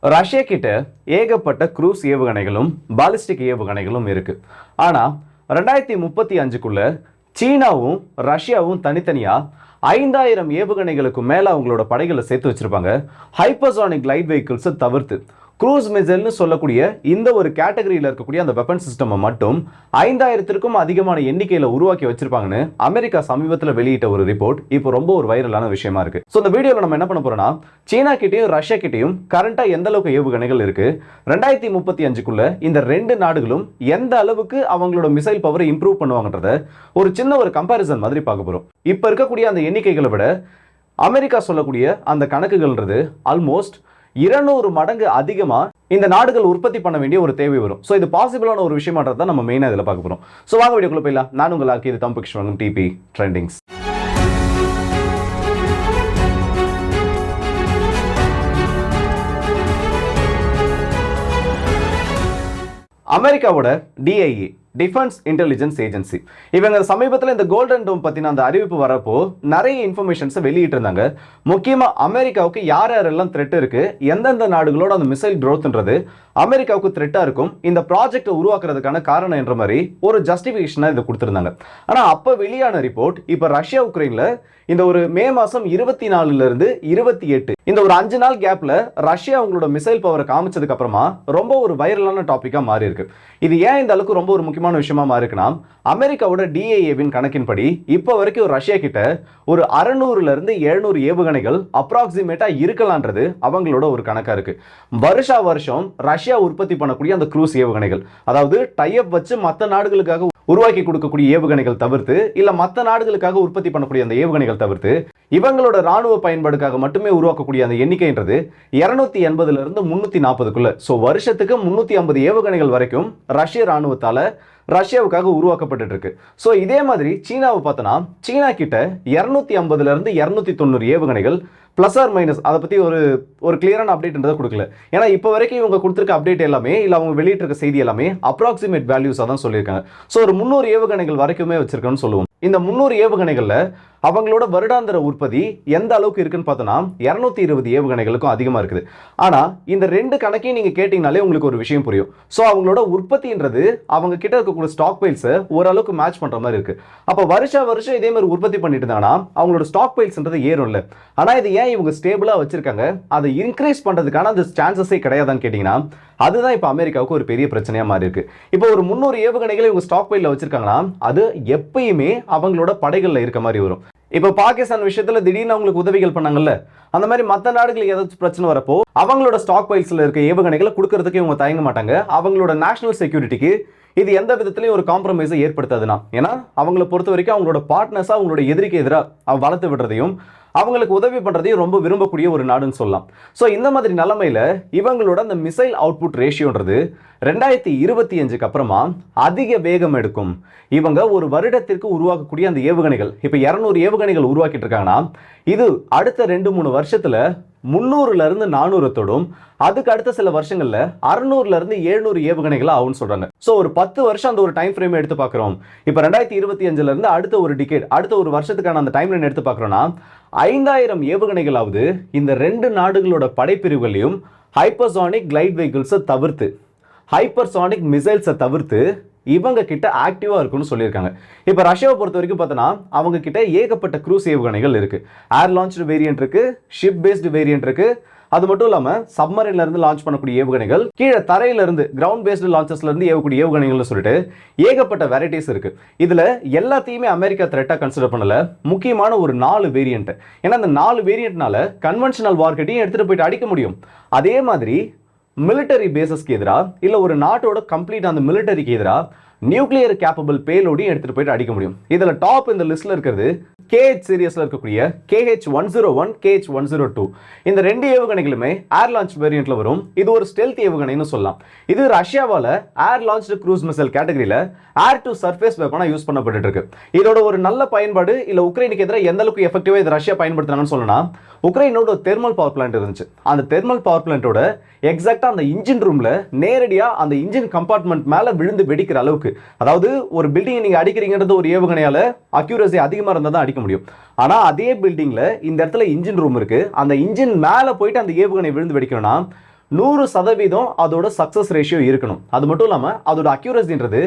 Russia கிட்ட ஏகப்பட்ட cruise ஏவுகணைகளும் ballistic ஏவுகணைகளும் இருக்கு. ஆனால் ரெண்டாயிரத்தி முப்பத்தி அஞ்சுக்குள்ள சீனாவும் ரஷ்யாவும் தனித்தனியா ஐந்தாயிரம் ஏவுகணைகளுக்கு மேலே அவங்களோட படைகளை சேர்த்து வச்சிருப்பாங்க. ஹைப்பர்சானிக் லைட் வெஹிக்கிள்ஸை தவிர்த்து. க்ரூஸ் மிசைல்னு சொல்லக்கூடிய இந்த ஒரு கேட்டகரியில் இருக்கக்கூடிய அந்த வெப்பன் சிஸ்டம் மட்டும் ஐந்தாயிரத்திற்கும் அதிகமான எண்ணிக்கையில் உருவாக்கி வச்சிருப்பாங்கன்னு அமெரிக்கா சமீபத்தில் வெளியிட்ட ஒரு ரிப்போர்ட் இப்போ ரொம்ப ஒரு வைரலான விஷயமா இருக்கு. ஸோ இந்த வீடியோவில் நம்ம என்ன பண்ண போறோம்னா சீனா கிட்டையும் ரஷ்யா கிட்டையும் கரண்டாக எந்த அளவுக்கு ஏவுகணைகள் இருக்கு? ரெண்டாயிரத்தி முப்பத்தி அஞ்சுக்குள்ள இந்த ரெண்டு நாடுகளும் எந்த அளவுக்கு அவங்களோட மிசைல் பவரை இம்ப்ரூவ் பண்ணுவாங்கன்றத ஒரு சின்ன ஒரு கம்பாரிசன் மாதிரி பார்க்க போறோம். இப்போ இருக்கக்கூடிய அந்த எண்ணிக்கைகளை விட அமெரிக்கா சொல்லக்கூடிய அந்த கணக்குகள்ன்றது ஆல்மோஸ்ட் இருநூறு மடங்கு அதிகமாக இந்த நாடுகள் உற்பத்தி பண்ண வேண்டிய ஒரு தேவை வரும். ஸோ இது பாசிபிளான ஒரு விஷயமான்றதை நம்ம மெயினாக இதில் பார்க்க போகிறோம் ஸோ வாங்க வீடியோக்குள்ள போயிடலாம். நான் உங்களுக்கு இது தம்பு கிருஷ்ணன் டிபி ட்ரெண்டிங்ஸ் அமெரிக்காவோட டிஐஏ டிஃபென்ஸ் இன்டெலிஜென்ஸ் ஏஜென்சி இவங்க சமீபத்தில் இந்த கோல்டன் டோம் பற்றின அந்த அறிவிப்பு வரப்போ நிறைய இன்ஃபர்மேஷன்ஸை வெளியிட்டு இருந்தாங்க முக்கியமாக அமெரிக்காவுக்கு யார் யாரெல்லாம் த்ரெட் இருக்குது எந்தெந்த நாடுகளோட அந்த மிசைல் க்ரோத்ன்றது அமெரிக்காவுக்கு த்ரெட்டாக இருக்கும் இந்த ப்ராஜெக்டை உருவாக்குறதுக்கான காரணம் என்ற மாதிரி ஒரு ஜஸ்டிஃபிகேஷனாக இதை கொடுத்துருந்தாங்க. ஆனால் அப்போ வெளியான ரிப்போர்ட் இப்போ ரஷ்யா உக்ரைனில் இந்த ஒரு மே மாதம் இருபத்தி நாலுலேருந்து இருபத்தி எட்டு இந்த ஒரு அஞ்சு நாள் கேப்ல ரஷ்யா அவங்களோட மிசைல் பவரை காமிச்சதுக்கு அப்புறமா ரொம்ப ஒரு வைரலான டாபிக்கா மாறி இருக்கு. இது ஏன் இந்த அளவுக்கு ரொம்ப ஒரு முக்கியமான விஷயமா மாறி இருக்குன்னா அமெரிக்காவோட டிஏஏவின் கணக்கின்படி இப்போ வரைக்கும் ரஷ்யா கிட்ட ஒரு அறநூறுல இருந்து எழுநூறு ஏவுகணைகள் அப்ராக்சிமேட்டா இருக்கலான்றது அவங்களோட ஒரு கணக்கா இருக்கு. வருஷா வருஷம் ரஷ்யா உற்பத்தி பண்ணக்கூடிய அந்த க்ரூஸ் ஏவுகணைகள் அதாவது டைப் வச்சு மற்ற நாடுகளுக்காக உருவாக்கி கொடுக்கக்கூடிய ஏவுகணைகள் தவிர்த்து இல்ல மற்ற நாடுகளுக்காக உற்பத்தி பண்ணக்கூடிய அந்த ஏவுகணைகள் தவிர்த்து இவங்களோட ராணுவ பயன்பாடுக்காக மட்டுமே உருவாக்கக்கூடிய அந்த எண்ணிக்கைன்றது இருநூத்தி எண்பதுல இருந்து முன்னூத்தி நாற்பதுக்குள்ள. ஸோ வருஷத்துக்கு முன்னூத்தி ஐம்பது ஏவுகணைகள் வரைக்கும் ரஷ்ய ராணுவத்தால ரஷ்யாவுக்காக உருவாக்கப்பட்டு இருக்கு ஸோ இதே மாதிரி சீனாவை பார்த்தோன்னா சீனா கிட்ட இரநூத்தி ஐம்பதுல இருந்து இரநூத்தி தொண்ணூறு ஏவுகணைகள் ப்ளஸ் ஆர் மைனஸ் அதை பற்றி ஒரு ஒரு கிளியரான அப்டேட்ன்றதை கொடுக்கல. ஏன்னா இப்போ வரைக்கும் இவங்க கொடுத்துருக்க அப்டேட் எல்லாமே இல்லை அவங்க வெளியிட்டிருக்க செய்தி எல்லாமே அப்ராக்சிமேட் வேல்யூஸாக தான் சொல்லியிருக்காங்க. ஸோ ஒரு முந்நூறு ஏவுகணைகள் வரைக்குமே வச்சிருக்கோன்னு சொல்லுவோம். இந்த முந்நூறு ஏவுகணைகளில் அவங்களோட வருடாந்திர உற்பத்தி எந்த அளவுக்கு இருக்குன்னு பார்த்தோன்னா இரநூத்தி இருபது ஏவுகணைகளுக்கும் அதிகமாக இருக்குது. ஆனால் இந்த ரெண்டு கணக்கையும் நீங்கள் கேட்டிங்கனாலே உங்களுக்கு ஒரு விஷயம் புரியும். ஸோ அவங்களோட உற்பத்தின்றது அவங்க கிட்ட இருக்கக்கூடிய ஸ்டாக் பைல்ஸை ஓரளவுக்கு மேட்ச் பண்ணுற மாதிரி இருக்குது அப்போ வருஷா வருஷம் இதே மாதிரி உற்பத்தி பண்ணிட்டு இருந்தாங்கன்னா அவங்களோட ஸ்டாக் பைல்ஸ்ன்றது இல்லை. ஆனால் இது ஏன் இவங்க ஸ்டேபிளாக வச்சிருக்காங்க? அதை இன்க்ரீஸ் பண்ணுறதுக்கான அந்த சான்சஸே கிடையாதான்னு கேட்டிங்கன்னா அதுதான் இப்போ அமெரிக்காவுக்கு ஒரு பெரிய பிரச்சனையாக மாறி இருக்கு இப்போ ஒரு முந்நூறு ஏவுகணைகளை இவங்க ஸ்டாக் பைலில் வச்சிருக்காங்கன்னா அது எப்பயுமே அவங்களோட படைகளில் இருக்க மாதிரி வரும். இப்போ பாகிஸ்தான் விஷயத்துல திடீர்னு அவங்களுக்கு உதவிகள் பண்ணாங்கல்ல அந்த மாதிரி மற்ற நாடுகளுக்கு ஏதாச்சும் பிரச்சனை வரப்போ அவங்களோட ஸ்டாக் பைல்ஸில் இருக்க ஏவுகணைகளை கொடுக்கறதுக்கு இவங்க தயங்க மாட்டாங்க. அவங்களோட நேஷனல் செக்யூரிட்டிக்கு இது எந்த விதத்துலையும் ஒரு காம்ப்ரமைஸை ஏற்படுத்தாதுன்னா ஏன்னா அவங்கள பொறுத்த வரைக்கும் அவங்களோட பார்ட்னர்ஸாக அவங்களோட எதிரிக்கு எதிராக வளர்த்து விடுறதையும் அவங்களுக்கு உதவி பண்ணுறதையும் ரொம்ப விரும்பக்கூடிய ஒரு நாடுன்னு சொல்லலாம். ஸோ இந்த மாதிரி நிலமையில் இவங்களோட அந்த மிசைல் அவுட்புட் ரேஷியோன்றது ரெண்டாயிரத்தி இருபத்தி அஞ்சுக்கு அப்புறமா அதிக வேகம் எடுக்கும். இவங்க ஒரு வருடத்திற்கு உருவாக்கக்கூடிய அந்த ஏவுகணைகள். இப்போ இரநூறு ஏவுகணைகள் உருவாக்கிட்டு இருக்காங்கன்னா இது அடுத்த ரெண்டு மூணு வருஷத்துல முந்நூறுலேருந்து நானூறத்தோடும் அதுக்கு அடுத்த சில வருஷங்களில் அறுநூறுலேருந்து எழுநூறு ஏவுகணைகளாக ஆகும்னு சொல்றாங்க. ஸோ ஒரு பத்து வருஷம் அந்த ஒரு டைம் ஃப்ரேம் எடுத்து பார்க்குறோம். இப்போ ரெண்டாயிரத்தி இருபத்தி அஞ்சுலேருந்து அடுத்த ஒரு டிகேட் அடுத்த ஒரு வருஷத்துக்கான அந்த டைம் லைன் எடுத்து பார்க்குறோன்னா ஐந்தாயிரம் ஏவுகணைகளாவது இந்த ரெண்டு நாடுகளோட படைப்பிரிவுகளையும் ஹைப்பர்சானிக் கிளைட் வெஹிக்கிள்ஸை தவிர்த்து ஹைப்பர்சானிக் மிசைல்ஸை தவிர்த்து இவங்க கிட்ட ஆக்டிவாக இருக்குன்னு சொல்லியிருக்காங்க. இப்போ ரஷ்யாவை பொறுத்த வரைக்கும் பார்த்தோன்னா அவங்க கிட்ட ஏகப்பட்ட க்ரூஸ் ஏவுகணைகள் இருக்குது ஏர் லான்ச்டு வேரியன்ட் இருக்குது ஷிப் பேஸ்டு வேரியன்ட் இருக்குது அது மட்டும் இல்லாம சப்மரின்ல இருந்து லான்ச் பண்ணக்கூடிய ஏவுகணைகள் கீழே தரையில இருந்து கிரவுண்ட் பேஸ்டு லான்ச்சஸ்ல இருந்து ஏவக்கூடிய ஏவுகணைகள்னு சொல்லிட்டு ஏகப்பட்ட வெரைட்டிஸ் இருக்கு. இதுல எல்லாத்தையுமே அமெரிக்கா த்ரெட்டா கன்சிடர் பண்ணல. முக்கியமான ஒரு நாலு வேரியன்ட் ஏன்னா அந்த நாலு வேரியன்ட்னால கன்வென்ஷனல் வார்க்கெட்டையும் எடுத்துட்டு போயிட்டு அடிக்க முடியும். அதே மாதிரி மிலிட்டரி பேசஸ்க்கு எதிராக இல்லை ஒரு நாட்டோட கம்ப்ளீட் அந்த மிலிட்டரிக்கு எதிராக நியூக்ளியர் கேப்பபிள் பேலோடையும் எடுத்துகிட்டு போயிட்டு அடிக்க முடியும். இதில் டாப் இந்த லிஸ்ட்டில் இருக்கிறது கேஹெச் சீரியஸில் இருக்கக்கூடிய KH one zero one KH one zero two இந்த ரெண்டு ஏவுகணைகளுமே ஏர் லான்ச் வேரியண்ட்டில் வரும். இது ஒரு ஸ்டெல்த் ஏவுகணைன்னு சொல்லலாம். இது ரஷ்யாவால் ஏர் லான்ச்டு க்ரூஸ் மிசைல் கேட்டகரியில் ஏர் டு சர்ஃபேஸ் வெப்பனாக யூஸ் பண்ணப்பட்டு இருக்கு. இதோட ஒரு நல்ல பயன்பாடு இல்லை உக்ரைனுக்கு எதிராக எந்த அளவுக்கு எஃபெக்டிவாக இது ரஷ்யா பயன்படுத்துறாங்கன்னு சொல்லலாம் உக்ரைனோட தெர்மல் பவர் பிளான்ட் இருந்துச்சு. அந்த தெர்மல் பவர் பிளான்ட்டோட எக்ஸாக்டாக அந்த இன்ஜின் ரூமில் நேரடியாக அந்த இன்ஜின் கம்பார்ட்மெண்ட் மேலே விழுந்து வெடிக்கிற அளவுக்கு. அதாவது ஒரு பில்டிங்கை நீங்கள் அடிக்கிறீங்கிறது ஒரு ஏவுகணையால் அக்யூரசி அதிகமாக இருந்தால் தான் அடிக்க முடியும். ஆனால் அதே பில்டிங்கில் இந்த இடத்துல இன்ஜின் ரூம் இருக்குது அந்த இன்ஜின் மேலே போயிட்டு அந்த ஏவுகணை விழுந்து வெடிக்கணும்னா நூறு சதவீதம் அதோட சக்ஸஸ் ரேஷியோ இருக்கணும். அது மட்டும் இல்லாமல் அதோட அக்யூரசின்றது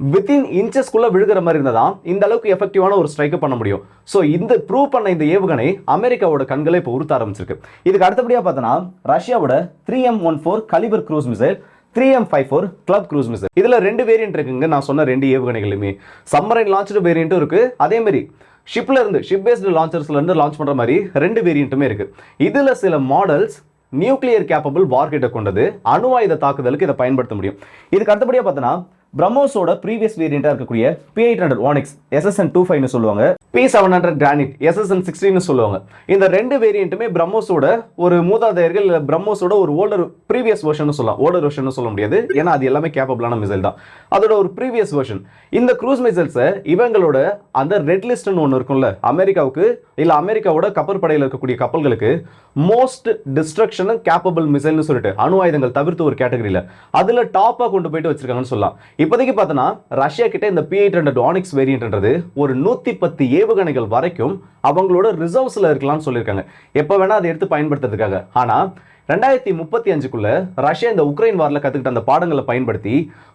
வித்தின் இன்ச்சஸ்குள்ளே விழுகிற மாதிரி இருந்தால் தான் இந்த அளவுக்கு எஃபெக்டிவான ஒரு ஸ்ட்ரைக்கை பண்ண முடியும். ஸோ இந்த ப்ரூவ் பண்ண இந்த ஏவுகணை அமெரிக்காவோட கண்களை இப்போ உறுத்த ஆரம்பிச்சிருக்கு. இதுக்கு அடுத்தபடியாக பார்த்தோன்னா ரஷ்யாவோட three M one four Kalibr cruise missile three M five four Club cruise missile இதில் ரெண்டு வேரியன்ட் இருக்குங்க நான் சொன்ன ரெண்டு ஏவுகணைகளுமே சம்மரைன் லான்ச்சு வேரியண்ட்டும் இருக்குது அதேமாரி ஷிப்பில் இருந்து ஷிப் பேஸ்டு லான்ச்சர்ஸ்லேருந்து லான்ச் பண்ணுற மாதிரி ரெண்டு வேரியண்ட்டுமே இருக்குது இதில் சில மாடல்ஸ் நியூக்ளியர் கேப்பபிள் வார்கிட்ட கொண்டது. அணு ஆயுத தாக்குதலுக்கு இதை பயன்படுத்த முடியும். இதுக்கு அடுத்தபடியாக பார்த்தோன்னா பிரம்மோஸோட ப்ரீவியஸ் வேரியண்ட்டாக இருக்கக்கூடிய P eight hundred Onyx SSN two ஃபைவ்னு சொல்லுவாங்க. P seven hundred Granit SSN சிக்ஸ்டின்னு சொல்லுவாங்க. இந்த ரெண்டு வேரியண்ட்டுமே பிரம்மோஸோட ஒரு மூதாதையர்கள் இல்லை பிரம்மோஸோட ஒரு ஓல்டர் ப்ரீவியஸ் வெர்ஷன் சொல்லலாம். ஓல்டர் வெர்ஷன் சொல்ல முடியாது. ஏன்னா அது எல்லாமே கேப்பபிளான மிசைல் தான். அதோட ஒரு ப்ரீவியஸ் வெர்ஷன் இந்த க்ரூஸ் மிசைல்ஸை இவங்களோட அந்த ரெட் லிஸ்ட்னு ஒன்று இருக்கும்ல அமெரிக்காவுக்கு இல்லை அமெரிக்காவோட கப்பற்படையில் இருக்கக்கூடிய கப்பல்களுக்கு மோஸ்ட் டிஸ்ட்ரக்ஷன் கேப்பபிள் மிசைல்னு சொல்லிட்டு அணு ஆயுதங்கள் தவிர்த்து ஒரு கேட்டகரியில் அதுல டாப்பா கொண்டு போயிட்டு வச்சிருக்காங்கன்னு சொல்லலாம். இப்போதைக்கு பார்த்தோன்னா ரஷ்யா கிட்ட இந்த பி எயிட் ஹண்ட்ரட் ஆனிக்ஸ் வேரியன்ட்ன்றது ஒரு நூத்தி பத்து ஏவுகணைகள் வரைக்கும் அவங்களோட ரிசர்வ்ஸ்ல இருக்கலாம்னு சொல்லியிருக்காங்க. எப்போ வேணா அதை எடுத்து பயன்படுத்துறதுக்காக. ஆனா ரெண்டாயிரத்தி முப்பத்தி அஞ்சுக்குள்ள ரஷ்யா இந்த உக்ரைன் வார்ல கத்துக்கிட்ட அந்த பாடங்களை பயன்படுத்தி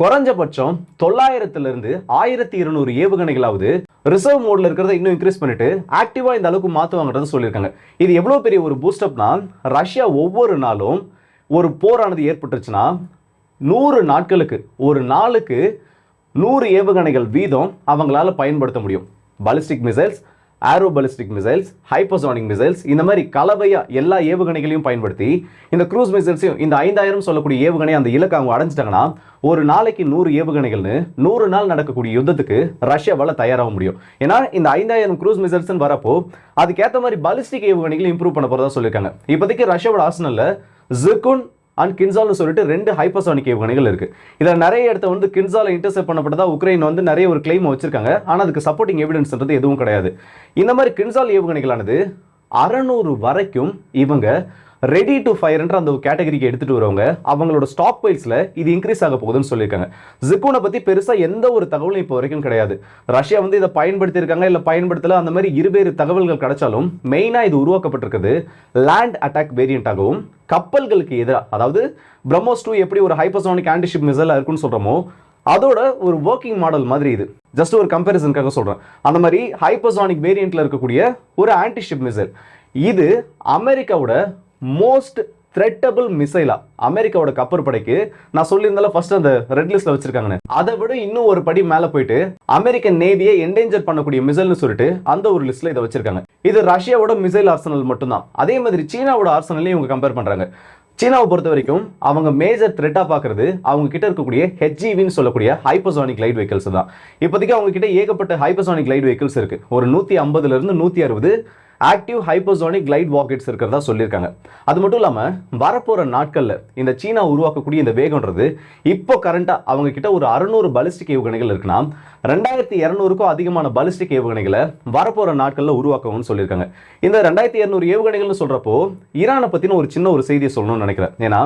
குறைஞ்சபட்சம் தொள்ளாயிரத்துல இருந்து ஆயிரத்தி இருநூறு ஏவுகணைகளாவது ரிசர்வ் மோட்ல இருக்கிறத இன்னும் இன்க்ரீஸ் பண்ணிட்டு ஆக்டிவா இந்த அளவுக்கு மாற்றுவாங்கன்றது சொல்லியிருக்காங்க. இது எவ்வளவு பெரிய ஒரு பூஸ்டப்னா ரஷ்யா ஒவ்வொரு நாளும் ஒரு போரானது ஏற்பட்டுருச்சுன்னா நூறு நாட்களுக்கு ஒரு நாளுக்கு நூறு ஏவுகணைகள் வீதம் அவங்களால பயன்படுத்த முடியும். Ballistic missiles or ballistic missiles hypersonic missiles இந்த மாதிரி கலவையாக எல்லா ஏவுகணைகளையும் பயன்படுத்தி இந்த க்ரூஸ் மிசைல்ஸையும் இந்த ஐந்தாயிரம் சொல்லக்கூடிய ஏவுகணை அந்த இலக்கை அவங்க அடைஞ்சிட்டாங்கன்னா ஒரு நாளைக்கு நூறு ஏவுகணைகள்னு நூறு நாள் நடக்கக்கூடிய யுத்தத்துக்கு ரஷ்யாவால் தயாராக முடியும். ஏன்னா இந்த ஐந்தாயிரம் க்ரூஸ் மிசைல்ஸ்னு வரப்போ அதுக்கேற்ற மாதிரி பாலிஸ்டிக் ஏவுகணைகளை இம்ப்ரூவ் பண்ண போகிறதா சொல்லியிருக்காங்க. இப்போதைக்கு ரஷ்யாவோட ஆசனலில் ஜிர்குன் அண்ட் கின்சால்னு சொல்லிட்டு ரெண்டு ஹைப்பர்சானிக் ஏவுகணைகள் இருக்குது இதில் நிறைய இடத்த வந்து கின்சால இன்டர்செப்ட் பண்ணப்பட்டதா உக்ரைன் வந்து நிறைய ஒரு கிளைம் வச்சிருக்காங்க. ஆனால் அதுக்கு சப்போர்ட்டிங் எவிடன்ஸ்ன்றது எதுவும் கிடையாது. இந்த மாதிரி கின்சால் ஏவுகணைகளானது அறநூறு வரைக்கும் இவங்க ரெடி டு ஃபயர்ன்ற அந்த கேட்டகரிக்கு எடுத்துகிட்டு வரவங்க அவங்களோட ஸ்டாக் வைஸில் இது இன்க்ரீஸ் ஆக போகுதுன்னு சொல்லியிருக்காங்க. ஜிக்கோனை பற்றி பெருசாக எந்த ஒரு தகவலும் இப்போ வரைக்கும் கிடையாது. ரஷ்யா வந்து இதை பயன்படுத்தியிருக்காங்க இல்லை பயன்படுத்தலை அந்த மாதிரி இருவேறு தகவல்கள் கிடைச்சாலும் மெயினாக இது உருவாக்கப்பட்டிருக்குது லேண்ட் அட்டாக் வேரியண்ட்டாகவும் கப்பல்களுக்கு எதிராக அதாவது பிரம்மோஸ் டூ எப்படி ஒரு ஹைப்பர்சோனிக் ஆன்டிஷிப் மிசைலாக இருக்குன்னு சொல்கிறோமோ அதோட ஒரு ஒர்க்கிங் மாடல் மாதிரி இது. ஜஸ்ட் ஒரு கம்பேரிசனுக்காக சொல்கிறேன் அந்த மாதிரி ஹைப்பர்சானிக் வேரியண்ட்டில் இருக்கக்கூடிய ஒரு ஆன்டிஷிப் மிசைல் இது அமெரிக்காவோட மோஸ்ட் த்ரெட்டபிள் மிசைலா அமெரிக்காவோட கப்பற்படைக்கு நான் சொல்லியிருந்தால ஃபர்ஸ்ட் அந்த ரெட் லிஸ்ட்ல வச்சிருக்காங்கன்னு. அதை விட இன்னும் ஒரு படி மேல போயிட்டு அமெரிக்கன் நேவியை என்டேஞ்சர் பண்ணக்கூடிய மிசைல்னு சொல்லிட்டு அந்த ஒரு லிஸ்ட்ல இதை வச்சிருக்காங்க. இது ரஷ்யாவோட மிசைல் ஆர்சனல் மட்டும்தான். அதே மாதிரி சீனாவோட ஆர்சனலையும் இவங்க கம்பேர் பண்றாங்க. சீனாவை பொறுத்த வரைக்கும் அவங்க மேஜர் த்ரெட்டாக பார்க்கறது அவங்க கிட்ட இருக்கக்கூடிய ஹெச்ஜிவின்னு சொல்லக்கூடிய ஹைப்பர்சானிக் லைட் வெஹிக்கல்ஸ் தான். இப்போதைக்கு அவங்க கிட்ட ஏகப்பட்ட ஹைப்பர்சானிக் லைட் வெஹிக்கல்ஸ் இருக்கு. ஒரு நூற்றி ஐம்பதுல இருந்து நூற்றி அறுபது ஆக்டிவ் ஹைப்போசோனிக் கிளைட் வாக்கெட்ஸ் இருக்கிறதா சொல்லியிருக்காங்க. அது மட்டும் இல்லாமல் வரப்போகிற நாட்களில் இந்த சீனா உருவாக்கக்கூடிய இந்த வேகம்ன்றது இப்போ கரண்ட்டாக அவங்க கிட்ட ஒரு அறுநூறு பலிஸ்டிக் ஏவுகணைகள் இருக்குன்னா ரெண்டாயிரத்தி இரநூறுக்கும் அதிகமான பலிஸ்டிக் ஏவுகணைகளை வரப்போகிற நாட்களில் உருவாக்கணும்னு சொல்லியிருக்காங்க. இந்த ரெண்டாயிரத்தி இரநூறு ஏவுகணைகள்னு சொல்கிறப்போ ஈரானை பற்றின ஒரு சின்ன ஒரு செய்தியை சொல்லணும்னு நினைக்கிறேன். ஏன்னா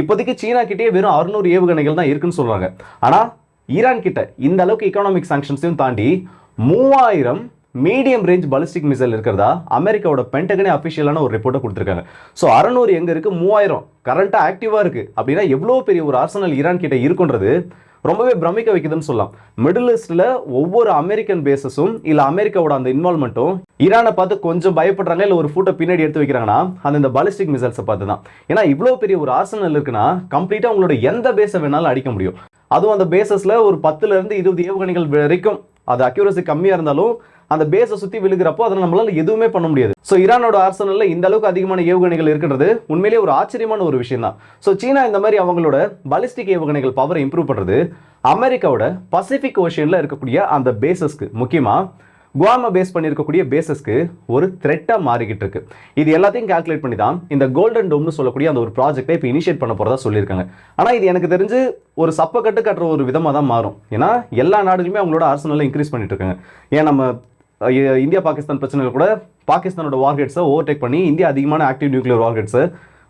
இப்போதைக்கு சீனா கிட்டே வெறும் அறுநூறு ஏவுகணைகள் தான் இருக்குன்னு சொல்கிறாங்க ஆனால் ஈரான் கிட்ட இந்த அளவுக்கு எக்கனாமிக் சாங்ஷன்ஸையும் தாண்டி மூவாயிரம் மீடியம் ரேஞ்ச் பாலிஸ்டிக் மிசைல் இருக்கிறதா? அமெரிக்காவோட பென்டகனே அஃபிஷியலான ஒரு ரிப்போர்ட்டை கொடுத்துருக்காங்க. ஸோ அறநூறு எங்கே இருக்குது மூவாயிரம். கரண்ட்டாக ஆக்டிவாக இருக்குது அப்படின்னா எவ்வளோ பெரிய ஒரு ஆர்சனல் ஈரான் கிட்ட இருக்குன்றது ரொம்பவே பிரமிக்க வைக்குதுன்னு சொல்லலாம். மிடில் ஈஸ்டில் ஒவ்வொரு அமெரிக்கன் பேசஸும் இல்லை அமெரிக்காவோட அந்த இன்வால்மெண்ட்டும் ஈரானை பார்த்து கொஞ்சம் பயப்படுறாங்க இல்லை ஒரு ஃபோட்டோ பின்னாடி எடுத்து வைக்கிறாங்கன்னா அந்த இந்த பாலிஸ்டிக் மிசைல்ஸை பார்த்து தான். ஏன்னா இவ்வளோ பெரிய ஒரு ஆர்சனல் இருக்குன்னா கம்ப்ளீட்டாக உங்களோட எந்த பேஸை வேணாலும் அடிக்க முடியும். அதுவும் அந்த பேசஸில் ஒரு பத்துலேருந்து இருபது ஏவுகணைகள் வரைக்கும். அது அக்யூரசி கம்மியாக இருந்தாலும் அந்த பேஸை சுற்றி விழுகிறப்போ அதில் நம்மளால் எதுவுமே பண்ண முடியாது. ஸோ ஈரானோட ஆர்சனலில் இந்த அளவுக்கு அதிகமான ஏவுகணைகள் இருக்கின்றது. உண்மையிலேயே ஒரு ஆச்சரியமான ஒரு விஷயம் தான். ஸோ சீனா இந்த மாதிரி அவங்களோட பாலிஸ்டிக் ஏவுகணைகள் பவரை இம்ப்ரூவ் பண்ணுறது அமெரிக்காவோட பசிபிக் ஓஷனில் இருக்கக்கூடிய அந்த பேசஸ்க்கு முக்கியமாக குவாமை பேஸ் பண்ணியிருக்கக்கூடிய பேசஸ்க்கு ஒரு த்ரெட்டாக மாறிக்கிட்டு இருக்கு. இது எல்லாத்தையும் கால்குலேட் பண்ணி தான் இந்த கோல்டன் டோம்னு சொல்லக்கூடிய அந்த ஒரு ப்ராஜெக்டை இப்போ இனிஷியேட் பண்ண போகிறதா சொல்லியிருக்காங்க. ஆனால் இது எனக்கு தெரிஞ்சு ஒரு சப்ப கட்டு கட்டுற ஒரு விதமாக தான் மாறும். ஏன்னா எல்லா நாடுகளுமே அவங்களோட அரசனலை இன்க்ரீஸ் பண்ணிட்டு இருக்காங்க. ஏன் நம்ம இந்தியா பாகிஸ்தான் பிரச்சனைகள் கூட பாகிஸ்தானோட வார்ஹெட்ஸை ஓவர்டேக் பண்ணி இந்தியா அதிகமான ஆக்டிவ் நியூக்ளியர் வார்ஹெட்ஸை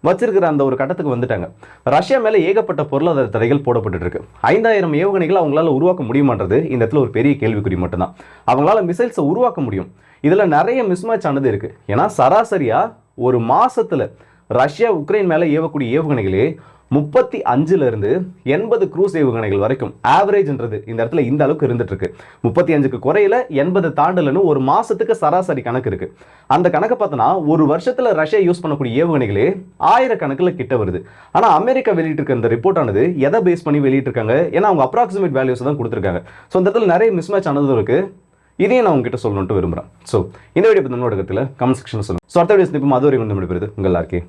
வச்சிருக்கிற அந்த ஒரு கட்டத்துக்கு வந்துட்டாங்க. ரஷ்யா மேலே ஏகப்பட்ட பொருளாதார தடைகள் போடப்பட்டு இருக்கு ஐந்தாயிரம் ஏவுகணைகள் அவங்களால உருவாக்க முடியுமான்றது இந்த இடத்துல ஒரு பெரிய கேள்விக்குறி மட்டும்தான். அவங்களால மிசைல்ஸை உருவாக்க முடியும். இதில் நிறைய மிஸ்மேட்ச் ஆனது இருக்கு. ஏன்னா சராசரியாக ஒரு மாசத்துல ரஷ்யா உக்ரைன் மேலே ஏவக்கூடிய ஏவுகணைகளே முப்பத்தி அஞ்சுலேருந்து எண்பது குரூஸ் ஏவுகணைகள் வரைக்கும் ஆவரேஜ்ன்றது இந்த இடத்துல இந்த அளவுக்கு இருந்துட்டு இருக்கு முப்பத்தி அஞ்சுக்கு குறையில எண்பது தாண்டலன்னு ஒரு மாசத்துக்கு சராசரி கணக்கு இருக்கு. அந்த கணக்கை பார்த்தோன்னா ஒரு வருஷத்துல ரஷ்யா யூஸ் பண்ணக்கூடிய ஏவுகணைகளே ஆயிரக்கணக்கில் கிட்ட வருது. ஆனா அமெரிக்கா வெளியிட்டிருக்க இந்த ரிப்போர்ட் ஆனது எதை பேஸ் பண்ணி வெளியிட்டிருக்காங்க? ஏன்னா அவங்க அப்ராக்சிமேட் வேல்யூஸ் தான் கொடுத்துருக்காங்க. ஸோ இந்த இடத்துல நிறைய மிஸ்மேட்ச் ஆனதும் இருக்கு. இதையும் நான் உங்ககிட்ட சொல்லணும்ட்டு விரும்புகிறேன் ஸோ இந்த வீடியோ பற்றி நம்மளோட கருத்தில் கமெண்ட் செக்ஷன் சொல்லுங்கள் ஸோ அடுத்த வீடியோ இப்போ அது வரைக்கும் வந்து முடிப்பது உங்கள் எல்லாருக்கே